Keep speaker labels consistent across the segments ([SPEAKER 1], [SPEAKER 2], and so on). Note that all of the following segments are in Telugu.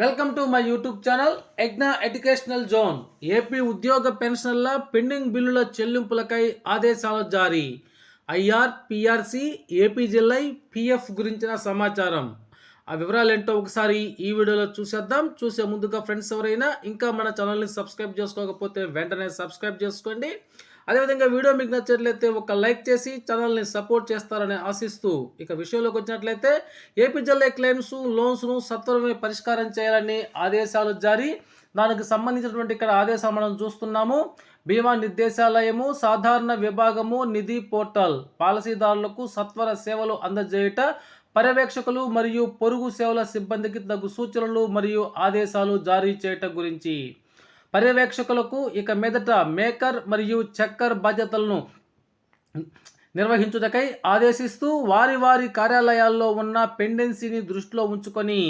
[SPEAKER 1] Welcome to my YouTube channel ఎగ్నా educational zone AP ఉద్యోగ పెన్షన్ల పెండింగ్ బిల్లుల చెల్లింపులకై ఆదేశాలు జారీ. IR PRC AP GLI PF గురించిన సమాచారం. ఆ వివరాలు ఏంటో ఒకసారి ఈ వీడియోలో చూసేద్దాం. చూసే ముందుగా ఫ్రెండ్స్ ఎవరైనా ఇంకా మన ఛానల్ని సబ్స్క్రైబ్ చేసుకోకపోతే వెంటనే సబ్స్క్రైబ్ చేసుకోండి. అదేవిధంగా వీడియో మీకు నచ్చినట్లయితే ఒక లైక్ చేసి ఛానల్ని సపోర్ట్ చేస్తారని ఆశిస్తూ ఇక విషయంలోకి వచ్చినట్లయితే ఏపీజల్లే క్లెయిమ్స్ లోన్స్ను సత్వరమే పరిష్కారం చేయాలని ఆదేశాలు జారీ. దానికి సంబంధించినటువంటి ఇక్కడ ఆదేశాలు మనం చూస్తున్నాము. బీమా నిర్దేశాలయము సాధారణ విభాగము నిధి పోర్టల్ పాలసీదారులకు సత్వర సేవలు అందజేయుట పర్యవేక్షకులు మరియు పొరుగు సేవల సిబ్బందికి తగు సూచనలు మరియు ఆదేశాలు జారీ చేయటం గురించి. పర్యవేక్షకులకు ఇక మీదట మేకర్ మరియు చక్కర్ బాధ్యతలను నిర్వహించుటకై ఆదేశిస్తూ వారి వారి కార్యాలయాల్లో ఉన్న పెండెన్సీని దృష్టిలో ఉంచుకొని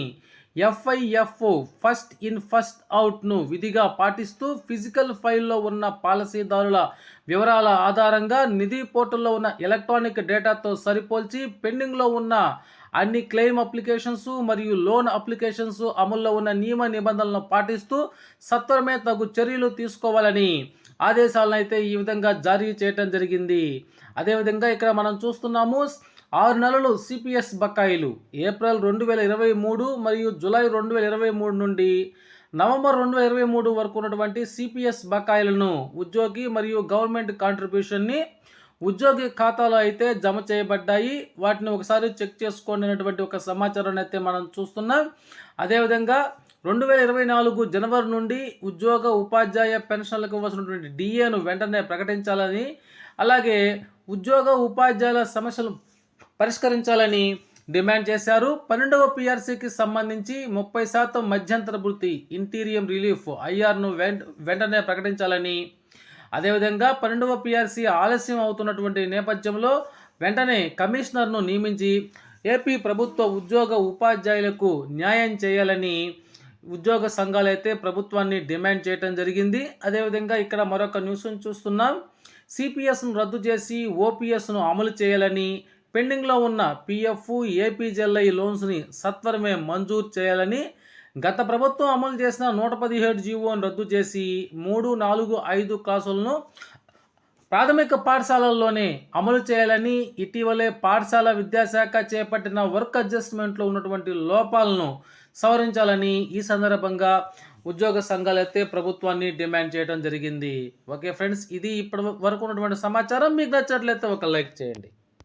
[SPEAKER 1] ఎఫ్ఐఎఫ్ఓ ఫస్ట్ ఇన్ ఫస్ట్ అవుట్ను విధిగా పాటిస్తూ ఫిజికల్ ఫైల్లో ఉన్న పాలసీదారుల వివరాల ఆధారంగా నిధి పోర్టల్లో ఉన్న ఎలక్ట్రానిక్ డేటాతో సరిపోల్చి పెండింగ్లో ఉన్న అన్ని క్లెయిమ్ అప్లికేషన్స్ మరియు లోన్ అప్లికేషన్స్ అమల్లో ఉన్న నియమ నిబంధనలను పాటిస్తూ సత్వరమే తగు చర్యలు తీసుకోవాలని ఆదేశాలను అయితే ఈ విధంగా జారీ చేయటం జరిగింది. అదేవిధంగా ఇక్కడ మనం చూస్తున్నాము ఆరు నెలలు సిపిఎస్ బకాయిలు. ఏప్రిల్ రెండు వేల ఇరవై మూడు మరియు జులై రెండు వేల ఇరవై మూడు నుండి నవంబర్ రెండు వేల ఇరవై మూడు వరకు ఉన్నటువంటి సిపిఎస్ బకాయిలను ఉద్యోగి మరియు గవర్నమెంట్ కాంట్రిబ్యూషన్ని ఉద్యోగి ఖాతాలో అయితే జమ చేయబడ్డాయి. వాటిని ఒకసారి చెక్ చేసుకోండి అనేటువంటి ఒక సమాచారాన్ని అయితే మనం చూస్తున్నాం. అదేవిధంగా రెండు వేల ఇరవై నాలుగు జనవరి నుండి ఉద్యోగ ఉపాధ్యాయ పెన్షన్లకు ఇవ్వాల్సినటువంటి డిఏను వెంటనే ప్రకటించాలని అలాగే ఉద్యోగ ఉపాధ్యాయుల సమస్యలు పరిష్కరించాలని డిమాండ్ చేశారు. పన్నెండవ పిఆర్సీకి సంబంధించి ముప్పై శాతం మధ్యంతర వృత్తి ఇంటీరియం రిలీఫ్ ఐఆర్ను వెంటనే ప్రకటించాలని. అదేవిధంగా పన్నెండవ పిఆర్సీ ఆలస్యం అవుతున్నటువంటి నేపథ్యంలో వెంటనే కమిషనర్ను నియమించి ఏపీ ప్రభుత్వ ఉద్యోగ ఉపాధ్యాయులకు న్యాయం చేయాలని ఉద్యోగ సంఘాలైతే ప్రభుత్వాన్ని డిమాండ్ చేయడం జరిగింది. అదేవిధంగా ఇక్కడ మరొక న్యూస్ను చూస్తున్నాం. సిపిఎస్ను రద్దు చేసి ఓపీఎస్ను అమలు చేయాలని పెండింగ్లో ఉన్న పిఎఫ్ ఏపీజెల్ఐ లోన్స్ని సత్వరమే మంజూరు చేయాలని గత ప్రభుత్వం అమలు చేసిన నూట పదిహేడు జీవోను రద్దు చేసి మూడు నాలుగు ఐదు క్లాసులను ప్రాథమిక పాఠశాలల్లోనే అమలు చేయాలని ఇటీవలే పాఠశాల విద్యాశాఖ చేపట్టిన వర్క్ అడ్జస్ట్మెంట్లో ఉన్నటువంటి లోపాలను సవరించాలని ఈ సందర్భంగా ఉద్యోగ సంఘాలైతే ప్రభుత్వాన్ని డిమాండ్ చేయడం జరిగింది. ఓకే ఫ్రెండ్స్ ఇది ఇప్పటి వరకు ఉన్నటువంటి సమాచారం. మీకు నచ్చినట్లయితే ఒక లైక్ చేయండి.